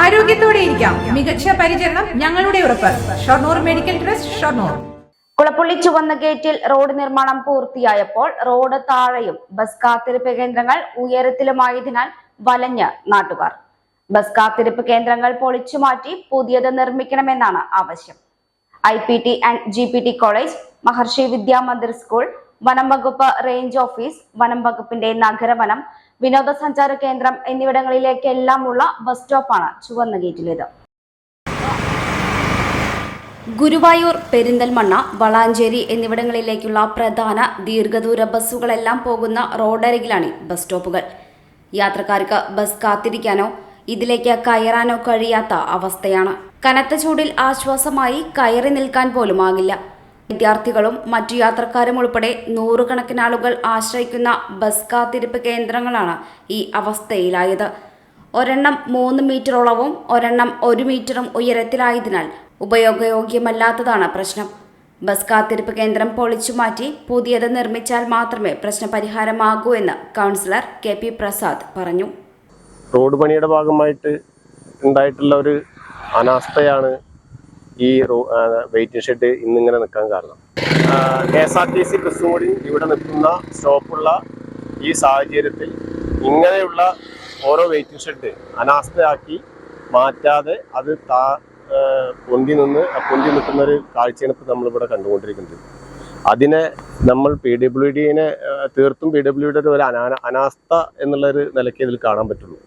ആരോഗ്യത്തോടെ ഇരിക്കാം. മികച്ച പരിചരണം ഞങ്ങളുടെ ഉറപ്പ്. Shoranur medical trust Shoranur. Kulappully ചുവന്ന ഗേറ്റിൽ റോഡ് നിർമ്മാണം പൂർത്തിയായപ്പോൾ റോഡ് താഴെയും ബസ് കാത്തിരിപ്പ് കേന്ദ്രങ്ങൾ ഉയരത്തിലുമായതിനാൽ വലഞ്ഞ് നാട്ടുകാർ. ബസ് കാത്തിരിപ്പ് കേന്ദ്രങ്ങൾ പൊളിച്ചു മാറ്റി പുതിയത് നിർമ്മിക്കണമെന്നാണ് ആവശ്യം. I P T and G P T college Maharshi Vidyamandir school വനം വകുപ്പ് റേഞ്ച് ഓഫീസ് വനം വകുപ്പിന്റെ നഗരവനം വിനോദസഞ്ചാര കേന്ദ്രം എന്നിവിടങ്ങളിലേക്കെല്ലാമുള്ള ബസ് സ്റ്റോപ്പാണ് ചുവന്ന ഗേറ്റിലേത്. ഗുരുവായൂർ പെരിന്തൽമണ്ണ വളാഞ്ചേരി എന്നിവിടങ്ങളിലേക്കുള്ള പ്രധാന ദീർഘദൂര ബസ്സുകളെല്ലാം പോകുന്ന റോഡരികിലാണ് ബസ് സ്റ്റോപ്പുകൾ യാത്രക്കാർക്ക് ബസ് കാത്തിരിക്കാനോ ഇതിലേക്ക് കയറാനോ കഴിയാത്ത അവസ്ഥയാണ്. കനത്ത ചൂടിൽ ആശ്വാസമായി കയറി നിൽക്കാൻ പോലും ആകില്ല വിദ്യാർത്ഥികളും മറ്റു യാത്രക്കാരും ഉൾപ്പെടെ നൂറുകണക്കിന് ആളുകൾ ആശ്രയിക്കുന്ന ബസ് കാത്തിരിപ്പ് കേന്ദ്രങ്ങളാണ് ഈ അവസ്ഥയിലായത്. ഒരെണ്ണം മൂന്ന് മീറ്ററോളവും ഒരെണ്ണം ഒരു മീറ്ററും ഉയരത്തിലായതിനാൽ ഉപയോഗയോഗ്യമല്ലാത്തതാണ് പ്രശ്നം. ബസ് കാത്തിരിപ്പ് കേന്ദ്രം പൊളിച്ചുമാറ്റി പുതിയത് നിർമ്മിച്ചാൽ മാത്രമേ പ്രശ്നപരിഹാരമാകൂ എന്ന് കൗൺസിലർ കെ പി പ്രസാദ് പറഞ്ഞു. റോഡ് പണിയുടെ ഭാഗമായിട്ട് ഉണ്ടായിട്ടുള്ള ഒരു അനാസ്ഥയാണ് ഈ വെയിറ്റിംഗ് ഷെഡ് ഇന്നിങ്ങനെ നിൽക്കാൻ കാരണം. K S R T C ബസ്സും കൂടി ഇവിടെ നിൽക്കുന്ന സ്റ്റോപ്പുള്ള ഈ സാഹചര്യത്തിൽ ഇങ്ങനെയുള്ള ഓരോ വെയിറ്റിംഗ് ഷെഡ് അനാസ്ഥയാക്കി മാറ്റാതെ അത് താ പൊന്തി നിന്ന് പൊന്തി നിൽക്കുന്ന ഒരു കാഴ്ചയാണ് ഇപ്പോൾ നമ്മളിവിടെ കണ്ടുകൊണ്ടിരിക്കുന്നത്. അതിനെ നമ്മൾ പി ഡബ്ല്യു ഡിനെ തീർത്തും പി ഡബ്ല്യു ഡിയുടെ ഒരു അനാസ്ഥ എന്നുള്ളൊരു നിലയ്ക്ക് ഇതിൽ കാണാൻ പറ്റുള്ളൂ.